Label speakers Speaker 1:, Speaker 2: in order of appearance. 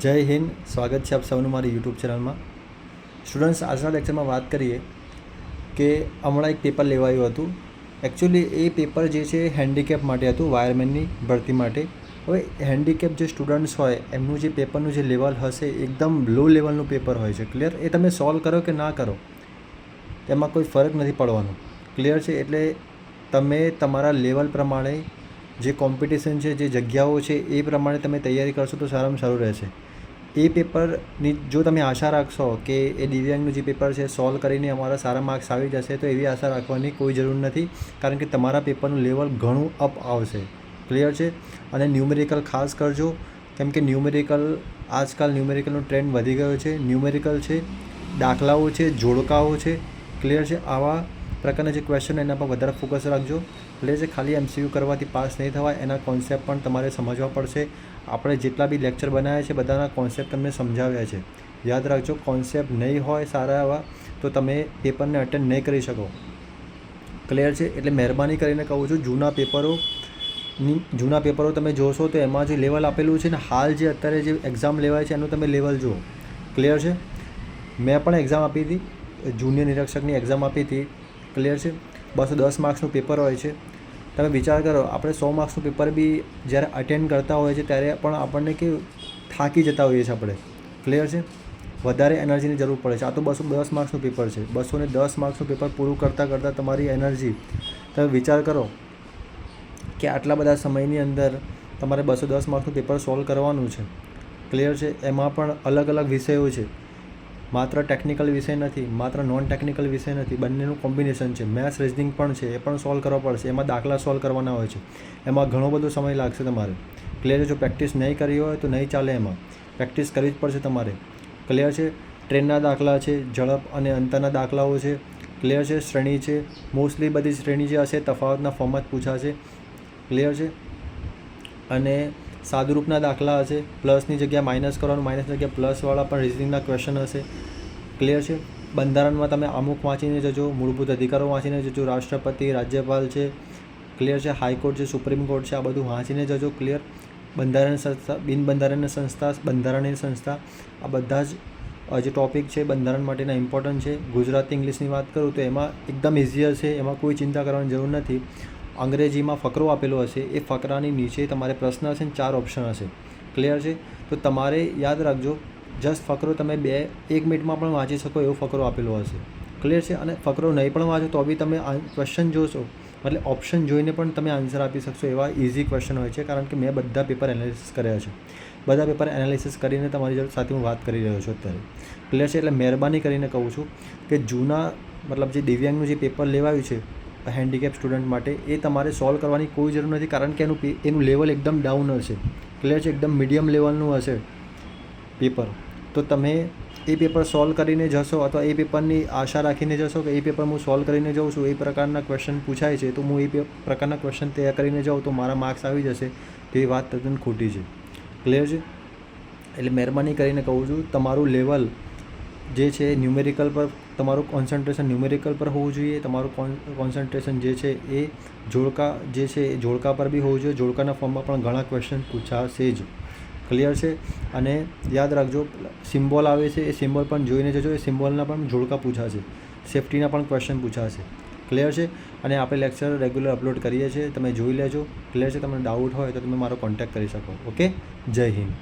Speaker 1: જય હિન્દ, સ્વાગત છે આપ સૌનું મારી યુટ્યુબ ચેનલમાં. સ્ટુડન્ટ્સ આજના લેક્ચરમાં વાત કરીએ કે હમણાં એક પેપર લેવાયું હતું. એકચ્યુઅલી એ પેપર જે છે હેન્ડીકેપ માટે હતું વાયરમેનની ભરતી માટે. હવે હેન્ડીકેપ જે સ્ટુડન્ટ્સ હોય, એમનું જે પેપરનું જે લેવલ હશે એકદમ લો લેવલનું પેપર હોય છે. ક્લિયર એ તમે સોલ્વ કરો કે ના કરો? તેમાં કોઈ ફરક નથી પડવાનો. ક્લિયર છે? એટલે તમે તમારા લેવલ પ્રમાણે જે કોમ્પિટિશન છે, જે જગ્યાઓ છે, એ પ્રમાણે તમે તૈયારી કરશો તો સારામાં સારું રહેશે. એ પેપરની જો તમે આશા રાખશો કે એ દિવ્યાંગનું જે પેપર છે સોલ્વ કરીને અમારા સારા માર્ક્સ આવી જશે, તો એવી આશા રાખવાની કોઈ જરૂર નથી, કારણ કે તમારા પેપરનું લેવલ ઘણું અપ આવશે. ક્લિયર છે? અને ન્યુમેરિકલ ખાસ કરજો, કેમ કે ન્યુમેરિકલ આજકાલ ન્યુમેરિકલનો ટ્રેન્ડ વધી ગયો છે. ન્યુમેરિકલ છે, દાખલાઓ છે, જોડકાઓ છે. ક્લિયર છે? આવા પ્રકારના જે ક્વેશ્ચન એના પર વધારે ફોકસ રાખજો. એટલે જે ખાલી એમસીયુ કરવાથી પાસ નહીં થવાય, એના કોન્સેપ્ટ પણ તમારે સમજવા પડશે. આપણે જેટલા બી લેક્ચર બનાવ્યા છે, બધાના કોન્સેપ્ટ તમને સમજાવ્યા છે. યાદ રાખજો કોન્સેપ્ટ નહીં હોય સારા એવા, તો તમે પેપરને અટેન્ડ નહીં કરી શકો. ક્લિયર છે? એટલે મહેરબાની કરીને કહું છું, જૂના પેપરો જૂના પેપરો તમે જોશો તો એમાં જે લેવલ આપેલું છે ને, હાલ જે અત્યારે જે એક્ઝામ લેવાય છે, એનું તમે લેવલ જુઓ. ક્લિયર છે? મેં પણ એક્ઝામ આપી હતી, જુનિયર નિરીક્ષકની એક્ઝામ આપી હતી. ક્લિયર છે. બસો દસ માર્ક્સનું પેપર હોય છે. તમે વિચાર કરો, આપણે સો માર્ક્સનું પેપર બી જ્યારે અટેન્ડ કરતા હોઈએ છીએ ત્યારે પણ આપણને કે થાકી જતા હોઈએ છીએ આપણે. ક્લિયર છે? વધારે એનર્જીની જરૂર પડે છે. આ તો બસો દસ માર્ક્સનું પેપર છે. બસો ને દસ માર્ક્સનું પેપર પૂરું કરતાં કરતાં તમારી એનર્જી તમે વિચાર કરો કે આટલા બધા સમયની અંદર તમારે બસો દસ માર્ક્સનું પેપર સોલ્વ કરવાનું છે. ક્લિયર છે? એમાં પણ અલગ અલગ વિષયો છે. માત્ર ટેકનિકલ વિષય નથી, માત્ર નોન ટેકનિકલ વિષય નથી, બંનેનું કોમ્બિનેશન છે. મેથ્સ રિઝનિંગ પણ છે, એ પણ સોલ્વ કરવા પડશે. એમાં દાખલા સોલ્વ કરવાના હોય છે. એમાં ઘણો બધો સમય લાગશે તમારે. ક્લિયર જો પ્રેક્ટિસ નહીં કરી હોય તો નહીં ચાલે એમાં. પ્રેક્ટિસ કરવી જ પડશે તમારે. ક્લિયર છે? ટ્રેનના દાખલા છે, ઝડપ અને અંતરના દાખલાઓ છે. ક્લિયર છે? શ્રેણી છે. મોસ્ટલી બધી શ્રેણી જે હશે તફાવતના ફોર્મમાં જ પૂછાશે. ક્લિયર છે? અને સાદુરૂપના દાખલા હશે, પ્લસની જગ્યાએ માઇનસ કરવાનું માઇનસની જગ્યાએ પ્લસવાળા પણ રિઝનિંગના ક્વેશ્ચન હશે. ક્લિયર છે? બંધારણમાં તમે અમુક વાંચીને જજો, મૂળભૂત અધિકારો વાંચીને જજો, રાષ્ટ્રપતિ, રાજ્યપાલ છે ક્લિયર છે? હાઈકોર્ટ છે સુપ્રીમ કોર્ટ છે, આ બધું વાંચીને જજો ક્લિયર બંધારણ સંસ્થા, બિન બંધારણીય સંસ્થા બંધારણીય સંસ્થા, આ બધા જ જે ટોપિક છે, બંધારણ માટેના ઇમ્પોર્ટન્ટ છે. ગુજરાતી ઇંગ્લિશની વાત કરું તો એમાં એકદમ ઇઝી હશે એમાં કોઈ ચિંતા કરવાની જરૂર નથી. અંગ્રેજીમાં ફકરો આપેલો હશે, એ ફકરાની નીચે તમારે પ્રશ્ન હશે ને ચાર ઓપ્શન હશે. ક્લિયર છે? તો તમારે યાદ રાખજો જસ્ટ ફકરો તમે બે, એક મિનિટમાં પણ વાંચી શકો એવો ફકરો આપેલો હશે. ક્લિયર છે? અને ફકરો નહીં પણ વાંચો તો બી તમે ક્વેશ્ચન જોશો. એટલે ઓપ્શન જોઈને પણ તમે આન્સર આપી શકશો એવા ઇઝી ક્વેશ્ચન હોય છે, કારણ કે મેં બધા પેપર એનાલિસિસ કર્યા છે. બધા પેપર એનાલિસિસ કરીને તમારી સાથે હું વાત કરી રહ્યો છું અત્યારે. ક્લિયર છે? એટલે મહેરબાની કરીને કહું છું કે જૂના, મતલબ જે દિવ્યાંગનું જે પેપર લેવાયું છે હેન્ડીકેપ સ્ટુડન્ટ માટે એ તમારે સોલ્વ કરવાની કોઈ જરૂર નથી, કારણ કે એનું એનું લેવલ એકદમ ડાઉન હશે. ક્લિયર છે? એકદમ મીડિયમ લેવલનું હશે પેપર તો તમે એ પેપર સોલ્વ કરીને જશો અથવા એ પેપરની આશા રાખીને જશો કે એ પેપર હું સોલ્વ કરીને જાઉં છું, એ પ્રકારના ક્વેશ્ચન પૂછાય છે, તો હું એ પ્રકારના ક્વેશ્ચન તૈયાર કરીને જાઉં તો મારા માર્ક્સ આવી જશે. તે વાત તદ્દન ખોટી છે. ક્લિયર છે? એટલે મહેરબાની કરીને કહું છું, તમારું લેવલ જે છે ન્યુમેરિકલ પર તમારું કોન્સન્ટ્રેશન ન્યુમેરિકલ પર હોવું જોઈએ. તમારું કોન્સન્ટ્રેશન જે છે, એ જોડકા, જે છે, એ જોડકા પર બી હોવું જોઈએ. જોડકાના ફોર્મમાં પણ ઘણા ક્વેશ્ચન પૂછાશે જ. ક્લિયર છે? અને યાદ રાખજો સિમ્બોલ આવે છે, એ સિમ્બોલ પણ જોઈને જજો. એ સિમ્બોલના પણ જોડકા પૂછાશે. સેફટીના પણ ક્વેશ્ચન પૂછાશે. ક્લિયર છે? અને આપણે લેક્ચર રેગ્યુલર અપલોડ કરીએ છીએ. તમે જોઈ લેજો. ક્લિયર છે? તમને ડાઉટ હોય તો તમે મારો કોન્ટેક્ટ કરી શકો. ઓકે જય હિન્દ.